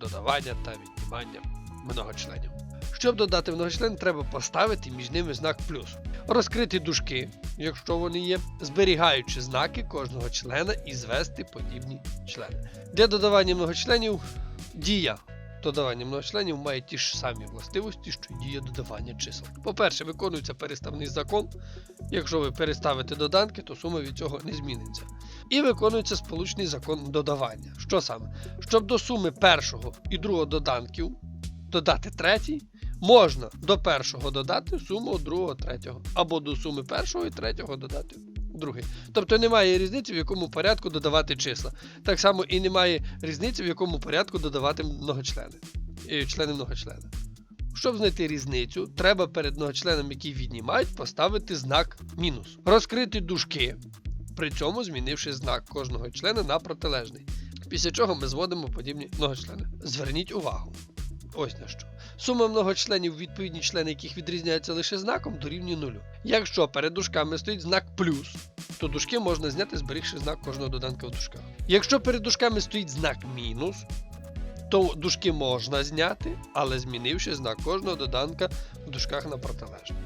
додавання та віднімання многочленів. Щоб додати многочлен, треба поставити між ними знак плюс. Розкрити дужки, якщо вони є, зберігаючи знаки кожного члена і звести подібні члени. Для додавання многочленів дія додавання многочленів має ті ж самі властивості, що й дія додавання чисел. По-перше, виконується переставний закон. Якщо ви переставите доданки, то сума від цього не зміниться. І виконується сполучний закон додавання. Що саме? Щоб до суми першого і другого доданків додати третій, можна до першого додати суму другого третього, або до суми першого і третього додати другий. Тобто немає різниці, в якому порядку додавати числа. Так само і немає різниці, в якому порядку додавати многочлени. е, Члени многочлена. Щоб знайти різницю, треба перед многочленом, який віднімають, поставити знак мінус. Розкрити дужки, при цьому змінивши знак кожного члена на протилежний. Після чого ми зводимо подібні многочлени. Зверніть увагу. Ось на що. Сума многочленів, відповідні члени яких відрізняються лише знаком, дорівнює нулю. Якщо перед дужками стоїть знак плюс, то дужки можна зняти, зберігши знак кожного доданка в дужках. Якщо перед дужками стоїть знак мінус, то дужки можна зняти, але змінивши знак кожного доданка в дужках на протилежний.